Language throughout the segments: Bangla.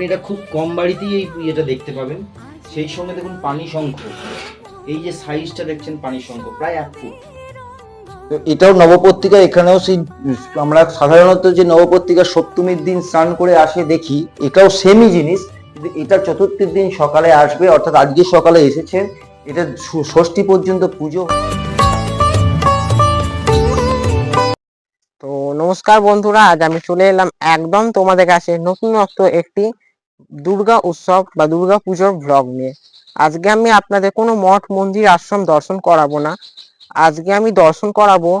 আপনি এটা খুব কম বাড়িতেই এই ইয়েটা দেখতে পাবেন। সেই সঙ্গে দেখুন পানি শঙ্খ। এই যে সাইজটা দেখছেন পানি শঙ্খ প্রায় এক ফুট। তো এটাও নবপত্রিকা এখানেও সেই আমরা সাধারণত যে নবপত্রিকা সপ্তমীর দিন স্নান করে আসে দেখি এটাও সেমই জিনিস কিন্তু এটা চতুর্থীর দিন সকালে আসবে অর্থাৎ আজকে সকালে এসেছেন এটা ষষ্ঠী- ষষ্ঠী পর্যন্ত পুজো। তো নমস্কার বন্ধুরা আজ আমি চলে এলাম একদম তোমাদের কাছে নতুনত্ব একটি দুর্গা উৎসব বা দুর্গা পুজোর ব্লগ নিয়ে। আজকে আমি আপনাদের কোনো মঠ, মন্দির, আশ্রম দর্শন করাবো না। আজকে আমি দর্শন করাবো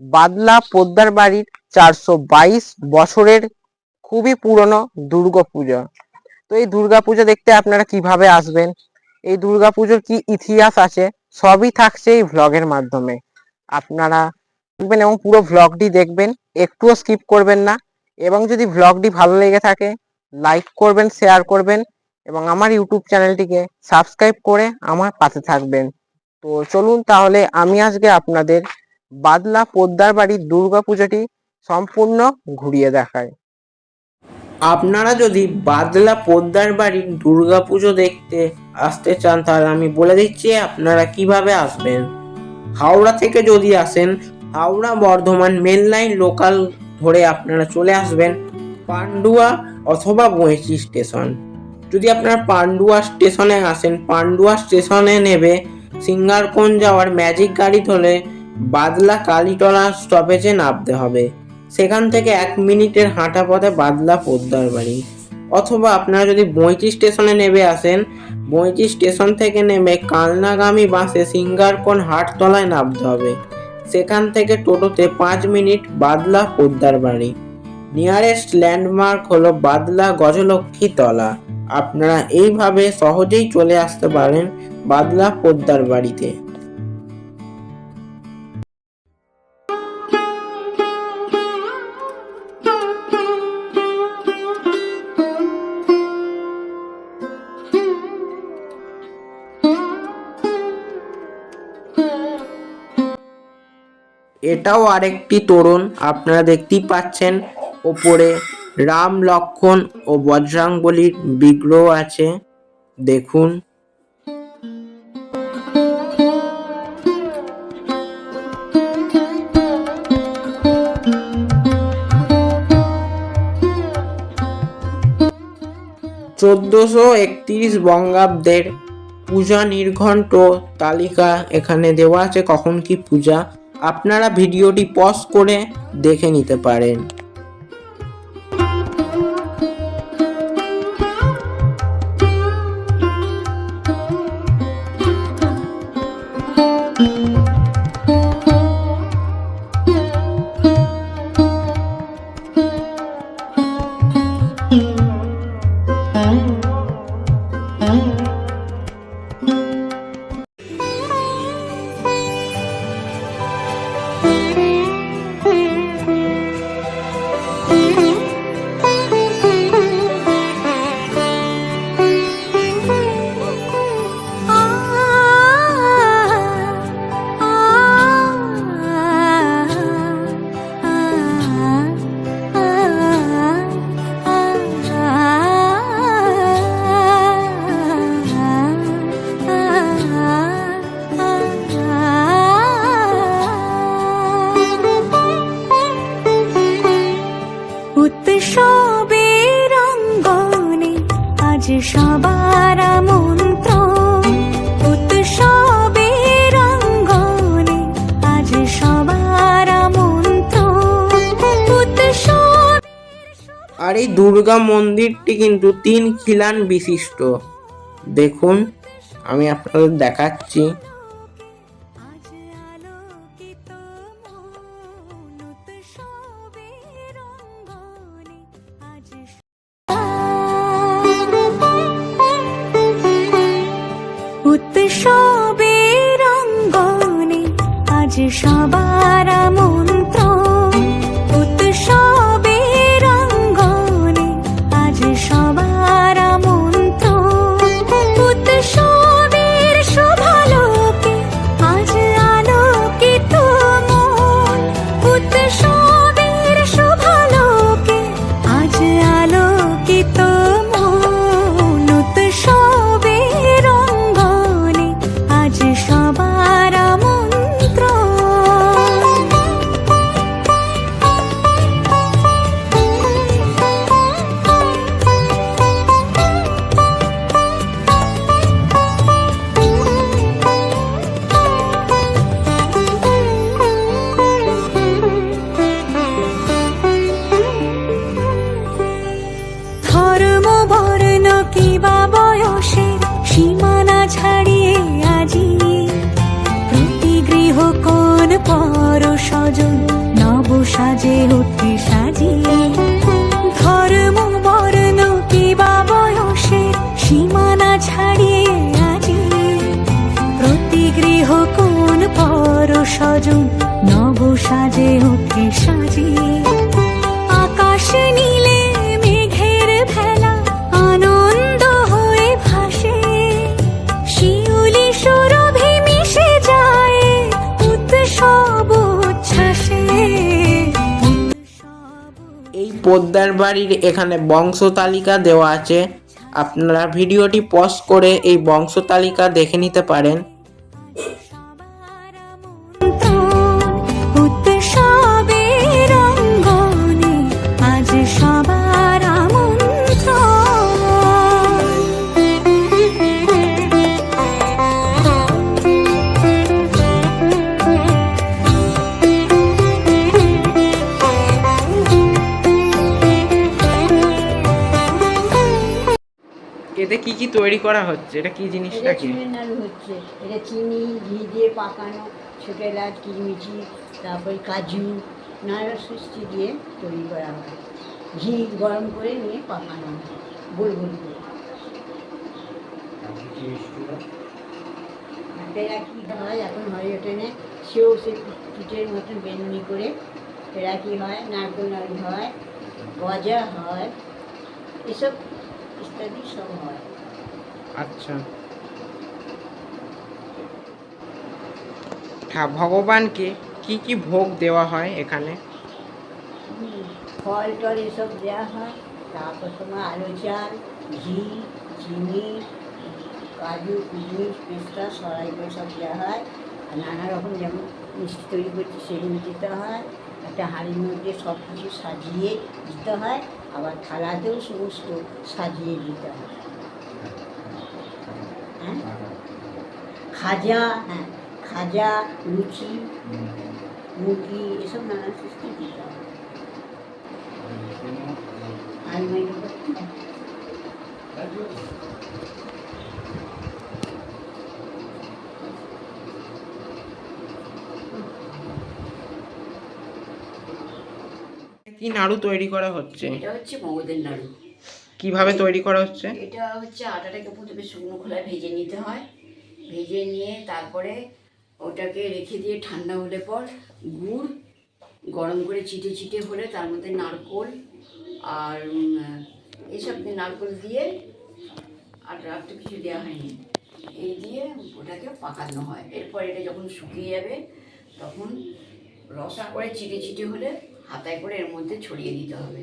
বাদলা পোদ্দার বাড়ির চারশো বাইশ বছরের খুবই পুরনো দুর্গা পুজো। তো এই দুর্গা পুজো দেখতে আপনারা কীভাবে আসবেন? এই দুর্গা পুজোর কি ইতিহাস আছে? সবই থাকছে এই ভ্লগের মাধ্যমে। আপনারা দেখবেন এবং পুরো ভ্লগটি দেখবেন, একটুও স্কিপ করবেন না। এবং যদি ভ্লগটি ভালো লেগে থাকে লাইক করবেন শেয়ার করবেন এবং আমার ইউটিউব চ্যানেলটিকে সাবস্ক্রাইব করে আমার পাশে থাকবেন। তো চলুন তাহলে আমি আজকে আপনাদের বাদলা পোদ্দার বাড়ির দুর্গা পুজোটি সম্পূর্ণ ঘুরিয়ে দেখাই। আপনারা যদি বাদলা পোদ্দার বাড়ির দুর্গা পুজো দেখতে আসতে চান, তাহলে আমি বলে দিচ্ছি আপনারা কীভাবে আসবেন। হাওড়া থেকে যদি আসেন, Howrah Bardhaman main line local ধরে আপনারা চলে আসবেন। পান্ডুয়া অথবা বঁইচি স্টেশন। যদি আপনারা পান্ডুয়া স্টেশনে আসেন পান্ডুয়া স্টেশনে নেবে সিঙ্গারকোন যাওয়ার ম্যাজিক গাড়ি ধরে বাদলা কালীতলা স্টপেজে নামতে হবে। সেখান থেকে এক মিনিটের হাঁটা পথে বাদলা পোদ্দার বাড়ি। অথবা আপনারা যদি বঁইচি স্টেশনে নেমে আসেন বঁইচি স্টেশন থেকে নেমে কালনাগামী বাসে সিঙ্গারকোন হাটতলায় নামতে হবে। সেখান থেকে টোটোতে পাঁচ মিনিট বাদলা পোদ্দার বাড়ি। নিয়ারেস্ট ল্যান্ডমার্ক হলো বাদলা গজলক্ষ্মী তলা। আপনারা এইভাবে সহজেই চলে আসতে পারেন বাদলা পোদ্দার বাড়িতে। এটাও আরেকটি তোরণ, আপনারা দেখতেই পাচ্ছেন ওপরে রাম লক্ষণ ও বজরাঙ্গলির বিগ্রহ আছে। দেখুন। চোদ্দশো একত্রিশ বঙ্গাব্দের পূজা নির্ঘণ্ট তালিকা এখানে দেওয়া আছে, কখন কি পূজা। আপনারা ভিডিওটি পজ করে দেখে নিতে পারেন। দুর্গা মন্দিরটি কিন্তু তিন খিলান বিশিষ্ট। দেখুন আমি আপনাদের দেখাচ্ছি। উৎসবের অঙ্গনে আজ উৎসবের সজন নব সাজে উঠে সাজিয়ে। আকাশ নীলে মেঘের ভেলা আনন্দ হয়ে ভাসে। শিউলি সুরভি মিশে যায় উৎসব উচ্ছ্বাসে। এই পোদ্দার বাড়ির এখানে বংশ তালিকা দেওয়া আছে। আপনারা ভিডিওটি পজ করে এই বংশ তালিকা দেখে নিতে পারেন। কি তৈরি করা হচ্ছে? এটা কি জিনিসটা এটা কি? চিনের হচ্ছে। এটা চিনি ঘি দিয়ে পাকানো ছোটো এলাচ কিচমিচি তারপরে কাজু নানা সৃষ্টি দিয়ে তৈরি করা হয়। ঘি গরম করে নিয়ে পাকানো হয় গোল গোল করে। পেড়া কি হয়? এখন হয় ওঠেনে সেও সে পিঠের মতন বেনুনি করে পেড়া কি হয় নারকেল নাড়ু হয় গজা হয় এসব ইত্যাদি সব হয়। আচ্ছা। হ্যাঁ ভগবানকে কি কি ভোগ দেওয়া হয় এখানে? ফল টল এসব দেওয়া হয়, তারপর তোমার আলু চাল, ঘি, চিনি, কাজু, কিশমিশ, পেস্তা, সরাই সব দেওয়া হয়। আর নানা রকম যেমন মিষ্টি তৈরি করছি সেগুলো দিতে হয়। একটা হাঁড়ির মধ্যে সব কিছু সাজিয়ে দিতে হয়। আবার থালাতেও সমস্ত সাজিয়ে দিতে হ্যাঁ। খাজা হ্যাঁ খাজা লুচি মুরগি এসব নানান সিস্টেম দিতে আলমারি কি নাড়ু তৈরি করা হচ্ছে? এটা হচ্ছে মগজের নাড়ু। কীভাবে তৈরি করা হচ্ছে? এটা হচ্ছে আটাটাকে প্রথমে শুকনো খোলায় ভেজে নিতে হয়। ভেজে নিয়ে তারপরে ওটাকে রেখে দিয়ে ঠান্ডা হলে পর গুড়, গরম করে চিটে চিটে হলে তার মধ্যে নারকোল আর এসব দিয়ে নারকোল দিয়ে আর আর তো কিছু দেওয়া হয়নি। এই দিয়ে ওটাকে পাকানো হয়। এরপর এটা যখন শুকিয়ে যাবে তখন রসা করে চিটে চিটে হলে হাতায় করে এর মধ্যে ছড়িয়ে দিতে হবে।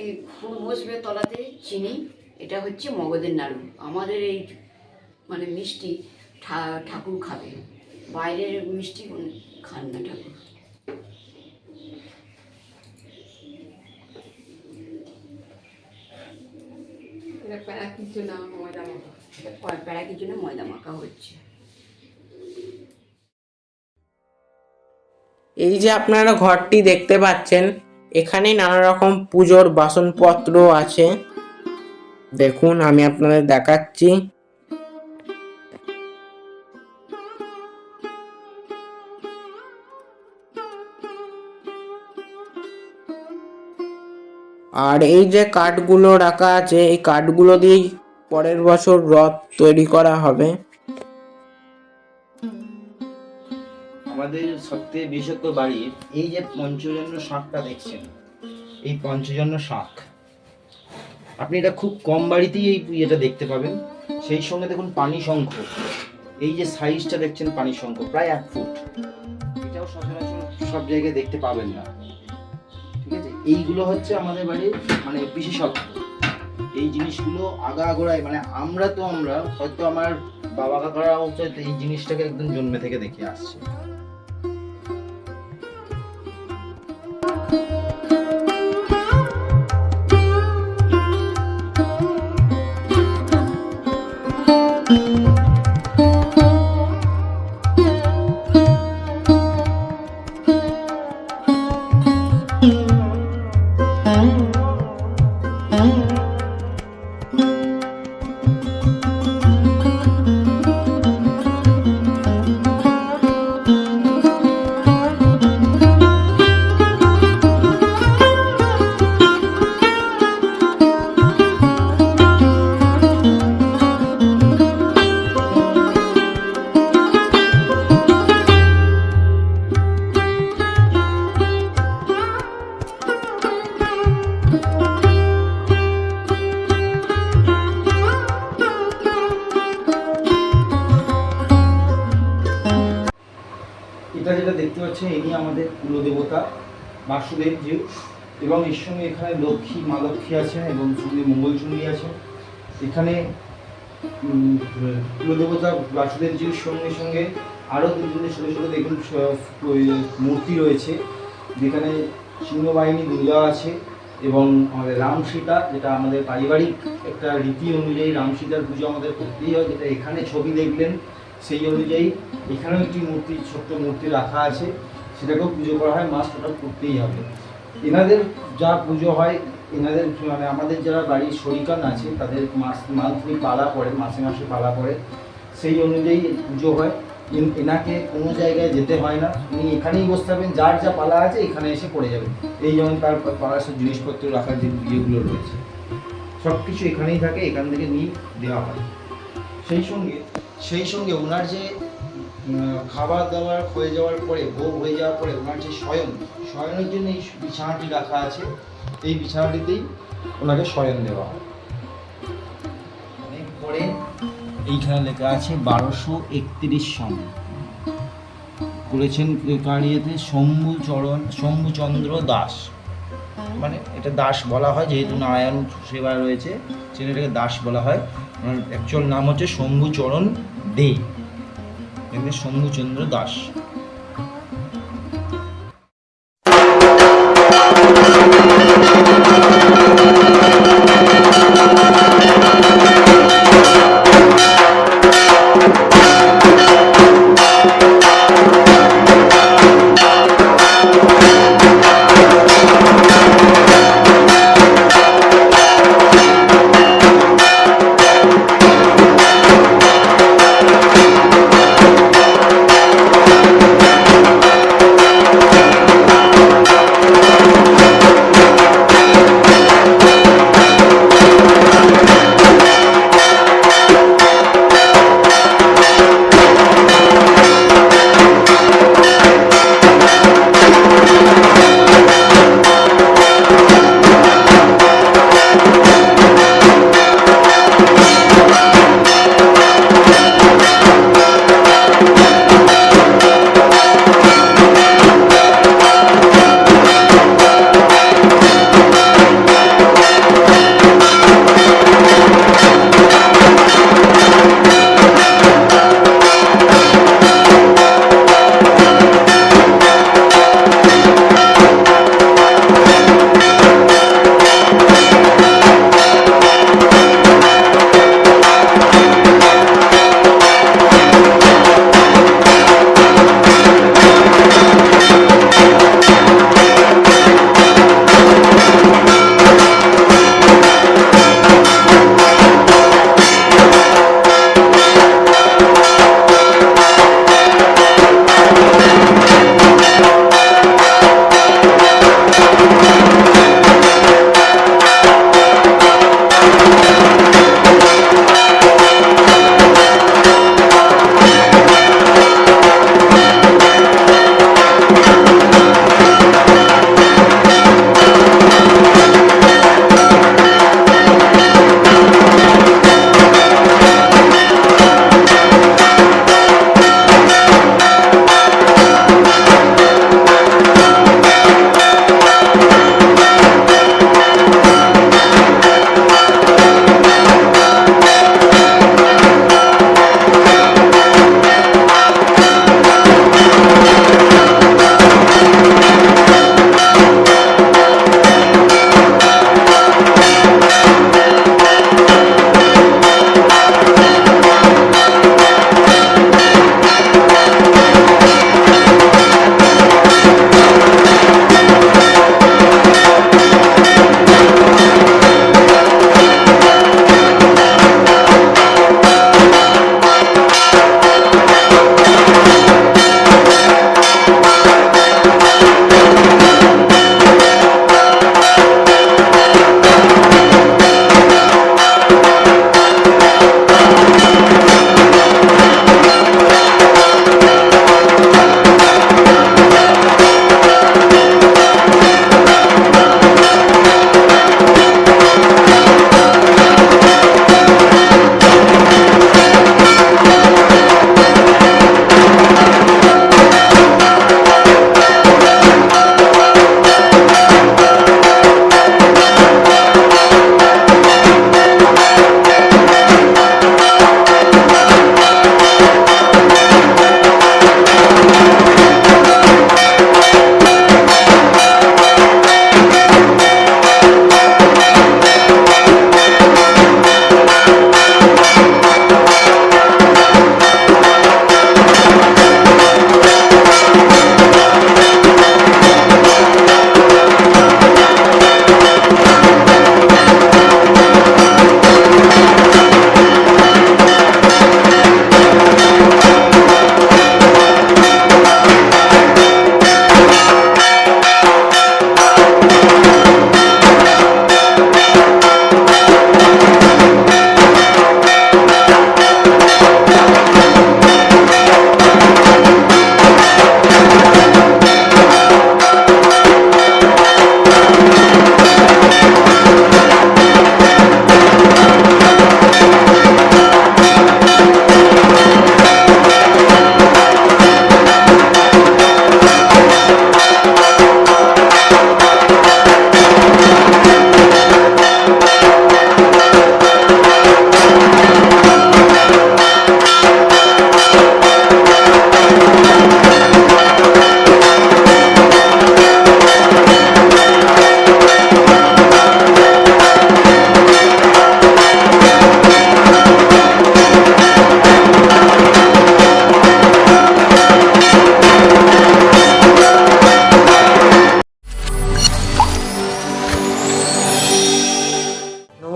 এই ফুল বসবে তলাতে চিনি, এটা হচ্ছে মগজের নাড়ু। আমাদের এই মানে মিষ্টি ঠা- ঠাকুর খাবে। বাইরের মিষ্টি কোনো খান না ঠাকুর। ময়দা মাখা। ময়দা মাখা হচ্ছে। এই যে আপনারা ঘরটি দেখতে পাচ্ছেন এখানে নানা রকম পুজোর বাসনপত্র আছে। দেখুন আমি আপনাদের দেখাচ্ছি। আর এই যে কাঠগুলো রাখা আছে, এই কাঠগুলো দিয়েই পরের বছর রথ তৈরি করা হবে। আমাদের সবথেকে বিশেষত বাড়ির এই যে পঞ্চজন্য শাকটা দেখছেন, এই পঞ্চজন্য শাক। আপনি এটা খুব কম বাড়িতেই এই এটা দেখতে পাবেন। সেই সঙ্গে দেখুন পানি শঙ্খ, এই যে সাইজটা দেখছেন পানি শঙ্খ, প্রায় এক ফুট। এটাও সচরাচর সব জায়গায় দেখতে পাবেন না। এইগুলো হচ্ছে আমাদের বাড়ির মানে বিশেষত্ব এই জিনিসগুলো আগা আগোড়ায় মানে আমরা তো আমরা, হয়তো আমার বাবা কাকারাও হচ্ছে এই জিনিসটাকে একদম জন্মে থেকে দেখে আসছে। বাসুদেব জিউ এবং এর সঙ্গে এখানে লক্ষ্মী, মা লক্ষ্মী আছেন এবং সঙ্গে মঙ্গলচণ্ডী আছেন। এখানে কুলদেবতা বাসুদেব জিউর সঙ্গে সঙ্গে আরও দুজনের ছোটো ছোটো দেখুন মূর্তি রয়েছে, যেখানে সিংহবাহিনী দুর্গা আছে এবং আমাদের রাম সীতা, যেটা আমাদের পারিবারিক একটা রীতি অনুযায়ী রাম সীতার পুজো আমাদের করতেই হয়, যেটা এখানে ছবি দেখলেন, সেই অনুযায়ী এখানেও একটি মূর্তি, ছোট্ট মূর্তি রাখা আছে। সেটাকেও পুজো করা হয় মাস ওটা করতেই হবে। এনাদের যা পুজো হয়, এনাদের মানে আমাদের যারা বাড়ির শরিকান আছে, তাদের মাস, মান্থলি পালা পড়ে, মাসে মাসে পালা পড়ে, সেই অনুযায়ী পুজো হয়। এন- এনাকে কোনো জায়গায় যেতে হয় না। উনি এখানেই বসতে থাকবেন, যার যা পালা আছে, এখানে এসে পড়ে যাবেন। এই যেমন তার পালার সব জিনিসপত্র রাখার যে ইয়েগুলো রয়েছে সব কিছু এখানেই থাকে, এখান থেকে নিয়ে দেওয়া হয়। সেই সঙ্গে সেই সঙ্গে ওনার যে খাবার দাবার হয়ে যাওয়ার পরে, ভোগ হয়ে যাওয়ার পরে ওনার যে শয়ন, শয়নের জন্য এই বিছানাটি রাখা আছে। এই বিছানাটিতেই ওনাকে শয়ন দেওয়া হয়। পরে এইখানে লেখা আছে, বারোশো একত্রিশ সন। করেছেন কারিয়েতে শম্ভুচরণ শম্ভুচন্দ্র দাস। মানে এটা দাস বলা হয়, যেহেতু নারায়ণ সেবা রয়েছে সেটা এটাকে দাস বলা হয়। অ্যাকচুয়াল নাম হচ্ছে শম্ভুচরণ দে। থাকতেন শম্ভুচন্দ্র দাস।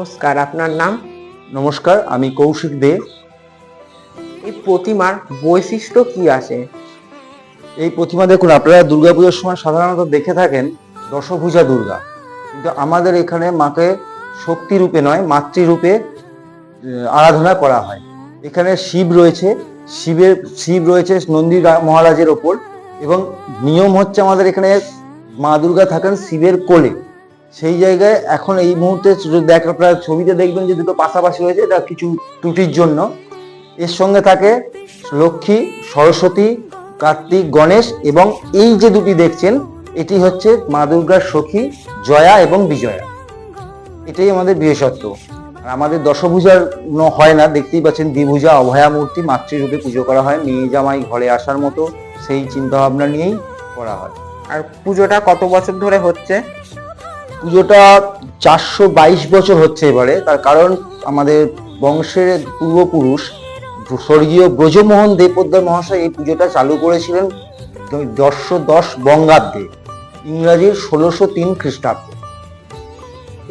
নমস্কার আপনার নাম? নমস্কার আমি কৌশিক দে। এই প্রতিমার বৈশিষ্ট্য কি আছে? এই প্রতিমা দেখুন আপনারা দুর্গাপুজোর সময় সাধারণত দেখে থাকেন দশভূজা দুর্গা। কিন্তু আমাদের এখানে মাকে শক্তি রূপে নয় মাতৃরূপে আরাধনা করা হয়। এখানে শিব রয়েছে শিবের শিব রয়েছে নন্দী মহারাজের ওপর। এবং নিয়ম হচ্ছে আমাদের এখানে মা দুর্গা থাকেন শিবের কোলে। সেই জায়গায় এখন এই মুহূর্তে দেখ আপনারা ছবিতে দেখবেন যে দুটো পাশাপাশি হয়েছে, এটা কিছু ত্রুটির জন্য। এর সঙ্গে থাকে লক্ষ্মী, সরস্বতী, কার্তিক, গণেশ এবং এই যে দুটি দেখছেন, এটি হচ্ছে মা দুর্গার সখী জয়া এবং বিজয়া। এটাই আমাদের বিশেষত্ব। আর আমাদের দশভূজার হয় না, দেখতেই পাচ্ছেন দ্বিভূজা, অভয়া মূর্তি, মাতৃরূপে পুজো করা হয়, মেয়ে জামাই ঘরে আসার মতো সেই চিন্তা ভাবনা নিয়েই করা হয়। আর পুজোটা কত বছর ধরে হচ্ছে? পুজোটা চারশো বাইশ বছর হচ্ছে এবারে। তার কারণ আমাদের বংশের পূর্বপুরুষ স্বর্গীয় ব্রজমোহন দেবপোদ্দার মহাশয় এই পুজোটা চালু করেছিলেন দশশো দশ বঙ্গাব্দে, ইংরাজির ষোলোশো তিন খ্রিস্টাব্দে।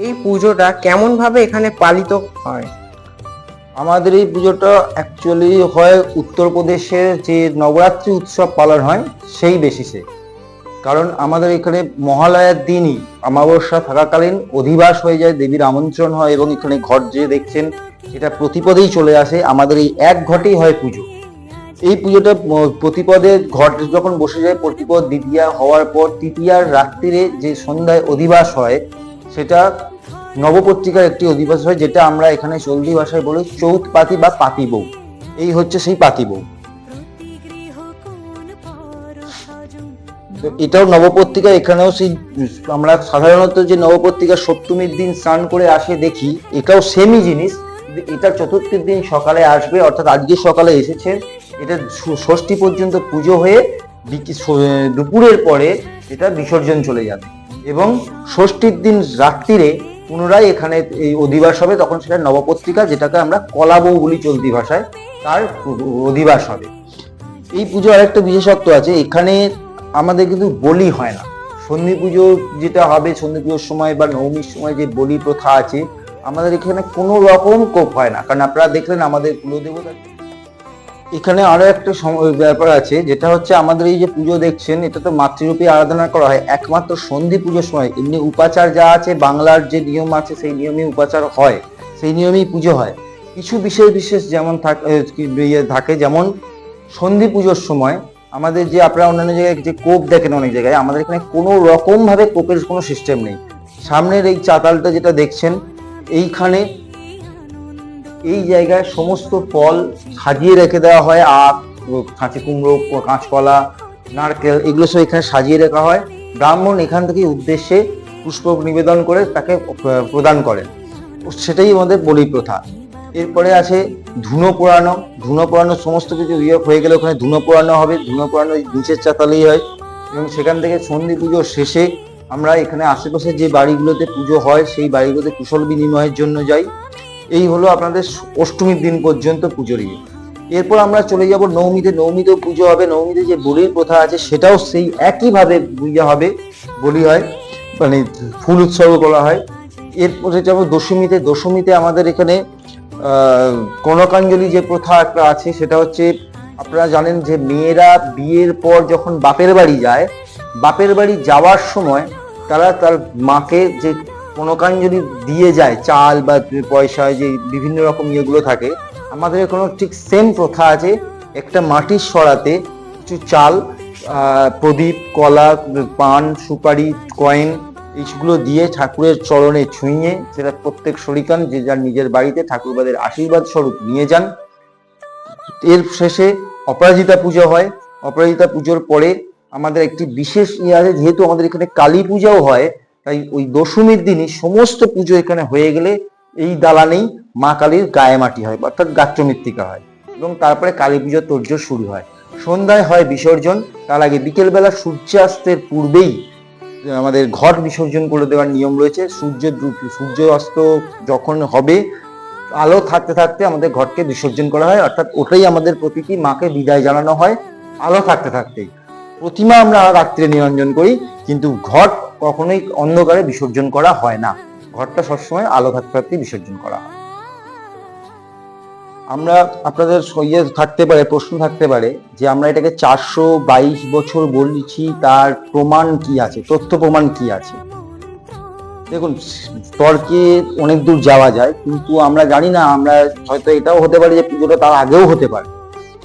এই পুজোটা কেমনভাবে এখানে পালিত হয়? আমাদের এই পুজোটা অ্যাকচুয়ালি হয় উত্তরপ্রদেশের যে নবরাত্রি উৎসব পালন হয়, সেই বেসিসে কারণ আমাদের এখানে মহালয়ার দিনই অমাবস্যা থাকাকালীন অধিবাস হয়ে যায়, দেবীর আমন্ত্রণ হয় এবং এখানে ঘট যে দেখছেন এটা প্রতিপদেই চলে আসে। আমাদের এই এক ঘটেই হয় পুজো। এই পুজোটা প্রতিপদে ঘট যখন বসে যায়, প্রতিপদ দ্বিতীয়া হওয়ার পর তৃতীয়ার রাত্রিরে যে সন্ধ্যায় অধিবাস হয়, সেটা নবপত্রিকার একটি অধিবাস হয়, যেটা আমরা এখানে চলতি ভাষায় বলি চৌথ পাতি বা পাতি বউ। এই হচ্ছে সেই পাতি বউ। এটাও নবপত্রিকা, এখানেও সেই, আমরা সাধারণত যে নবপত্রিকা সপ্তমীর দিন স্নান করে আসে দেখি, এটাও সেমই জিনিস এটা চতুর্থীর দিন সকালে আসবে, অর্থাৎ আজকে সকালে এসেছে এটা ষষ্ঠী পর্যন্ত পুজো হয়ে দুপুরের পরে এটা বিসর্জন চলে যাবে। এবং ষষ্ঠীর দিন রাত্রিরে পুনরায় এখানে এই অধিবাস হবে, তখন সেটা নবপত্রিকা, যেটাকে আমরা কলাবউ বলি চলতি ভাষায়, তার অধিবাস হবে। এই পুজোর আরেকটা বিশেষত্ব আছে, এখানে আমাদের কিন্তু বলি হয় না। সন্ধি পুজো যেটা হবে, সন্ধি পুজোর সময় বা নবমীর সময় যে বলি প্রথা আছে, আমাদের এখানে কোনো রকম কোপ হয় না। কারণ আপনারা দেখলেন আমাদের কুলদেবতা এখানে আরও একটা ব্যাপার আছে, যেটা হচ্ছে আমাদের এই যে পুজো দেখছেন, এটা তো মাতৃরূপে আরাধনা করা হয়। একমাত্র সন্ধি পুজোর সময়, এমনি উপাচার যা আছে, বাংলার যে নিয়ম আছে, সেই নিয়মে উপাচার হয়, সেই নিয়মেই পুজো হয়। কিছু বিশেষ বিশেষ যেমন ইয়ে থাকে, যেমন সন্ধি পুজোর সময় আমাদের যে আপনারা অন্যান্য জায়গায় যে কোপ দেখেন অনেক জায়গায়, আমাদের এখানে কোনো রকম ভাবে কোপের কোনো সিস্টেম নেই। সামনের এই চাতালটা যেটা দেখছেন, এইখানে এই জায়গায় সমস্ত ফল সাজিয়ে রেখে দেওয়া হয়, আখ কাঁচি কুমড়ো কাঁচকলা, নারকেল, এগুলো সব এখানে সাজিয়ে রাখা হয়। ব্রাহ্মণ এখান থেকে উদ্দেশ্যে পুষ্প নিবেদন করে তাকে প্রদান করেন। সেটাই আমাদের বলি প্রথা এরপরে আছে ধুনো পোড়ানো। ধুনো পোড়ানো সমস্ত কিছু ইয়ে হয়ে গেলে ওখানে ধুনো পোড়ানো হবে। ধুনো পোড়ানো নিচের চাতালেই হয় এবং সেখান থেকে সন্ধি পুজোর শেষে আমরা এখানে আশেপাশে যে বাড়িগুলোতে পুজো হয়, সেই বাড়িগুলোতে কুশল বিনিময়ের জন্য যাই। এই হলো আপনাদের অষ্টমীর দিন পর্যন্ত পুজোর ইয়ে। এরপর আমরা চলে যাব নবমীতে নবমীতেও পুজো হবে। নবমীতে যে বলির প্রথা আছে, সেটাও সেই একইভাবে পূজা হবে, বলি হয়। মানে ফুল উৎসর্গ করা হয়। এরপরে যাব দশমীতে। দশমীতে আমাদের এখানে কনকাঞ্জলি যে প্রথা একটা আছে, সেটা হচ্ছে আপনারা জানেন যে মেয়েরা বিয়ের পর যখন বাপের বাড়ি যায়, বাপের বাড়ি যাওয়ার সময় তারা তার মাকে যে কনকাঞ্জলি দিয়ে যায়, চাল বা পয়সা যে বিভিন্ন রকম ইয়েগুলো থাকে, আমাদের এখানে ঠিক সেম প্রথা আছে, একটা মাটির সরাতে কিছু চাল প্রদীপ, কলা, পান, সুপারি কয়েন এইগুলো দিয়ে ঠাকুরের চরণে ছুঁয়ে সেটা প্রত্যেক শরিকান যে যার নিজের বাড়িতে ঠাকুরবাদের আশীর্বাদ স্বরূপ নিয়ে যান। এর শেষে অপরাজিতা পুজো হয়। অপরাজিতা পুজোর পরে আমাদের একটি বিশেষ ইয়ে আছে, যেহেতু আমাদের এখানে কালী পূজাও হয়, তাই ওই দশমীর দিনই সমস্ত পুজো এখানে হয়ে গেলে এই দালানেই মা কালীর গায়ে মাটি হয়, অর্থাৎ গাত্রমৃত্তিকা হয় এবং তারপরে কালী পুজোর তোর্য শুরু হয়। সন্ধ্যায় হয় বিসর্জন, তার আগে বিকেলবেলা সূর্যাস্তের পূর্বেই আমাদের ঘট বিসর্জন করে দেওয়ার নিয়ম রয়েছে। সূর্য সূর্য অস্ত যখন হবে, আলো থাকতে থাকতে আমাদের ঘটকে বিসর্জন করা হয়। অর্থাৎ ওটাই আমাদের প্রতীকী, মাকে বিদায় জানানো হয় আলো থাকতে থাকতেই। প্রতিমা আমরা রাত্রে নিরঞ্জন করি, কিন্তু ঘট কখনোই অন্ধকারে বিসর্জন করা হয় না। ঘরটা সবসময় আলো থাকতে থাকতে বিসর্জন করা হয়। আমরা আপনাদের ইয়ে থাকতে পারে, প্রশ্ন থাকতে পারে যে আমরা এটাকে চারশো বাইশ বছর বলছি, তার প্রমাণ কি আছে, তথ্য প্রমাণ কি আছে? দেখুন, তর্কে অনেক দূর যাওয়া যায়, কিন্তু আমরা জানি না, আমরা হয়তো এটাও হতে পারে যে পুজোটা তার আগেও হতে পারে।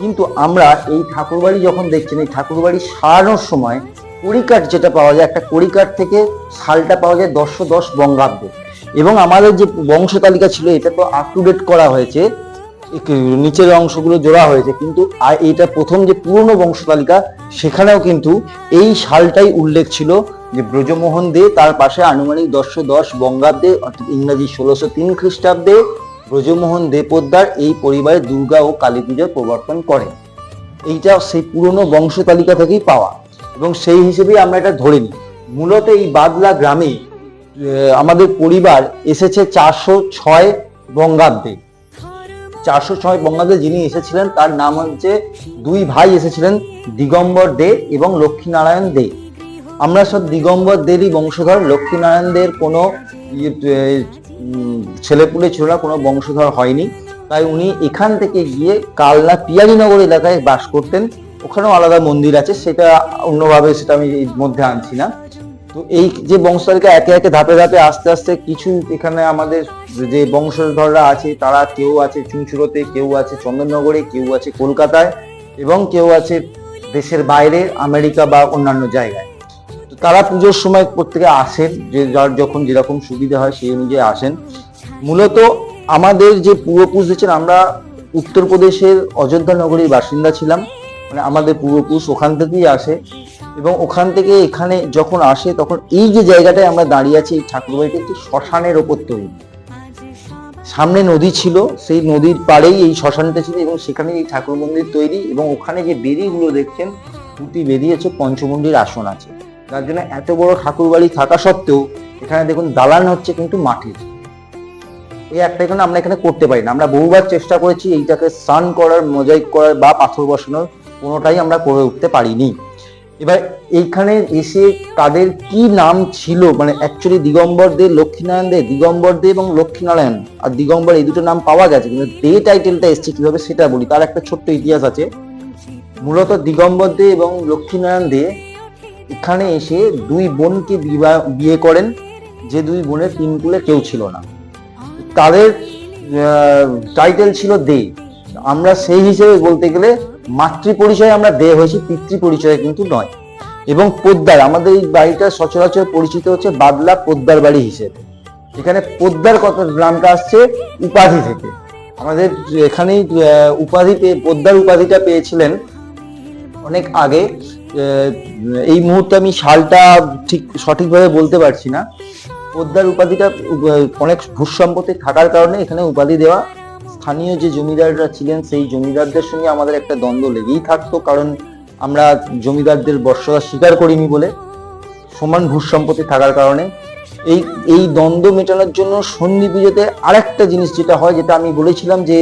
কিন্তু আমরা এই ঠাকুরবাড়ি যখন দেখছেন, এই ঠাকুরবাড়ি সারানোর সময় কড়িকাঠ যেটা পাওয়া যায়, একটা কড়িকাঠ থেকে সালটা পাওয়া যায় দশশো দশ বঙ্গাব্দে। এবং আমাদের যে বংশ তালিকা ছিল, এটা তো আপ টু ডেট করা হয়েছে নিচের অংশগুলো জোড়া হয়েছে, কিন্তু আর এটা প্রথম যে পুরনো বংশ তালিকা, সেখানেও কিন্তু এই সালটাই উল্লেখ ছিল যে ব্রজমোহন দে, তার পাশে আনুমানিক দশশো দশ বঙ্গাব্দে, অর্থাৎ ইংরাজি ষোলোশো তিন খ্রিস্টাব্দে ব্রজমোহন দে পোদ্দার এই পরিবারে দুর্গা ও কালী পূজার প্রবর্তন করেন। এইটা সেই পুরনো বংশ তালিকা থেকেই পাওয়া এবং সেই হিসেবেই আমরা এটা ধরে নিই। মূলত এই বাদলা গ্রামে আমাদের পরিবার এসেছে চারশো ছয় বঙ্গাব্দে। চারশো ছয় বঙ্গাব্দে যিনি এসেছিলেন তার নাম হচ্ছে দুই ভাই এসেছিলেন দিগম্বর দে এবং লক্ষ্মীনারায়ণ দে। আমরা সব দিগম্বর দেরই বংশধর লক্ষ্মীনারায়ণ দের কোনো ইয়ে, ছেলেপুলে ছিল না কোনো বংশধর হয়নি। তাই উনি এখান থেকে গিয়ে কালনা পিয়ারীনগর এলাকায় বাস করতেন। ওখানেও আলাদা মন্দির আছে সেটা অন্যভাবে সেটা আমি মধ্যে আনছি না। তো এই যে বংশতালিকা একে একে ধাপে ধাপে আস্তে আস্তে কিছু এখানে আমাদের যে বংশধররা আছে, তারা কেউ আছে চুঁচুড়োতে কেউ আছে চন্দননগরে, কেউ আছে কলকাতায় এবং কেউ আছে দেশের বাইরে, আমেরিকা বা অন্যান্য জায়গায়। তো তারা পুজোর সময় প্রত্যেকে আসেন, যে যার যখন যেরকম সুবিধা হয় সেই অনুযায়ী আসেন। মূলত আমাদের যে পূর্বপুরুষ দিচ্ছেন আমরা উত্তরপ্রদেশের অযোধ্যা নগরীর বাসিন্দা ছিলাম। মানে আমাদের পূর্বপুরুষ ওখান থেকেই আসে। এবং ওখান থেকে এখানে যখন আসে, তখন এই যে জায়গাটায় আমরা দাঁড়িয়ে আছি, এই ঠাকুরবাড়িটি একটি শ্মশানের ওপর তৈরি। সামনে নদী ছিল, সেই নদীর পাড়েই এই শ্মশানটা ছিল এবং সেখানে এই ঠাকুর মন্দির তৈরি এবং ওখানে যে বেদিগুলো দেখছেন, দুটি বেদি আছে পঞ্চমন্দির আসন আছে। যার জন্য এত বড় ঠাকুর বাড়ি থাকা সত্ত্বেও, এখানে দেখুন দালান হচ্ছে কিন্তু মাটির। এই একটা এখানে আমরা এখানে করতে পারি না। আমরা বহুবার চেষ্টা করেছি, এইটাকে স্নান করার, মোজাইক করার বা পাথর বসানোর, কোনোটাই আমরা করে উঠতে পারিনি। এবার এইখানে এসে তাদের কি নাম ছিল? মানে অ্যাকচুয়ালি দিগম্বর দে, লক্ষ্মীনারায়ণ দে, দিগম্বর দে এবং লক্ষ্মীনারায়ণ। আর দিগম্বর এই দুটো নাম পাওয়া গেছে, কিন্তু দে টাইটেলটা এসছে কীভাবে সেটা বলি, তার একটা ছোট্ট ইতিহাস আছে। মূলত দিগম্বর দে এবং লক্ষ্মীনারায়ণ দে এখানে এসে দুই বোনকে বিবাহ বিয়ে করেন, যে দুই বোনের তিন কুলে কেউ ছিল না। তাদের টাইটেল ছিল দে। আমরা সেই হিসেবে বলতে গেলে মাতৃ পরিচয় আমরা দে হয়েছি পিতৃ পরিচয় কিন্তু নয়। এবং পোদ্দার, আমাদের এই বাড়িটা সচরাচর পরিচিত হচ্ছে বাদলা পোদ্দার বাড়ি হিসেবে। এখানে পোদ্দার কত নামটা আসছে? উপাধি থেকে। আমাদের এখানেই উপাধি পেয়ে পোদ্দার উপাধিটা পেয়েছিলেন অনেক আগে। এই মুহূর্তে আমি সালটা ঠিক সঠিকভাবে বলতে পারছি না। পোদ্দার উপাধিটা উপ- অনেক ভূসম্পত্তি থাকার কারণে এখানে উপাধি দেওয়া স্থানীয় যে জমিদাররা ছিলেন, সেই জমিদারদের সঙ্গে আমাদের একটা দ্বন্দ্ব লেগেই থাকতো, কারণ আমরা জমিদারদের বর্ষতা স্বীকার করিনি বলে, সমান ভূসম্পত্তি থাকার কারণে। এই এই দ্বন্দ্ব মেটানোর জন্য সন্ধি পুজোতে আরেকটা জিনিস যেটা হয়, যেটা আমি বলেছিলাম যে,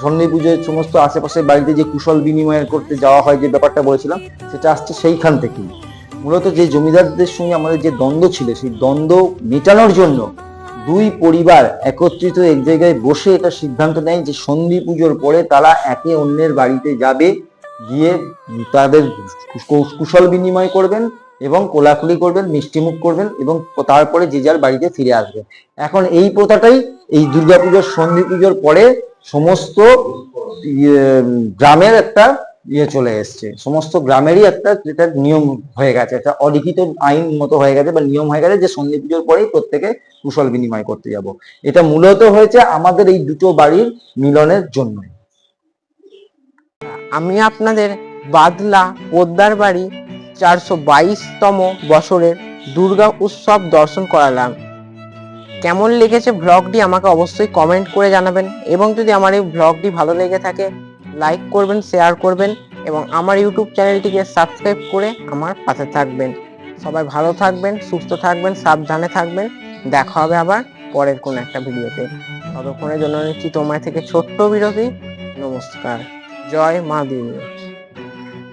সন্ধি পুজোর সমস্ত আশেপাশের বাড়িতে যে কুশল বিনিময় করতে যাওয়া হয়, যে ব্যাপারটা বলেছিলাম, সেটা আসছে সেইখান থেকেই। মূলত যে জমিদারদের সঙ্গে আমাদের যে দ্বন্দ্ব ছিল, সেই দ্বন্দ্ব মেটানোর জন্য দুই পরিবার একত্রিত এক জায়গায় বসে এটা সিদ্ধান্ত নেয় যে সন্ধি পুজোর পরে তারা একে অন্যের বাড়িতে যাবে গিয়ে তাদের কুশল বিনিময় করবেন এবং কোলাকুলি করবেন মিষ্টিমুখ করবেন এবং তারপরে যে যার বাড়িতে ফিরে আসবে। এখন এই প্রথাটাই এই দুর্গাপুজোর সন্ধি পুজোর পরে সমস্ত ইয়ে, গ্রামের একটা ইয়ে চলে এসছে। সমস্ত গ্রামেরই একটা যেটা নিয়ম হয়ে গেছে, একটা অলিখিত আইন মতো হয়ে গেছে বা নিয়ম হয়ে গেছে যে সন্ধি পুজোর পরেই প্রত্যেকে কুশল বিনিময় করতে যাব। এটা মূলত হয়েছে আমাদের এই দুটো বাড়ির মিলনের জন্য আমি আপনাদের বাদলা পোদ্দার বাড়ি চারশো বাইশতম বছরের দুর্গা উৎসব দর্শন করালাম। কেমন লেগেছে ব্লগটি আমাকে অবশ্যই কমেন্ট করে জানাবেন এবং যদি আমার এই ব্লগটি ভালো লেগে থাকে লাইক করবেন শেয়ার করবেন এবং আমার ইউটিউব চ্যানেলটিকে সাবস্ক্রাইব করে আমার পাশে থাকবেন। সবাই ভালো থাকবেন, সুস্থ থাকবেন, সাবধানে থাকবেন। দেখা হবে আবার পরের কোনো একটা ভিডিওতে। ততক্ষণের জন্য নিচ্ছি তোমার থেকে ছোট্ট বিরতি। নমস্কার। জয় মা দিনী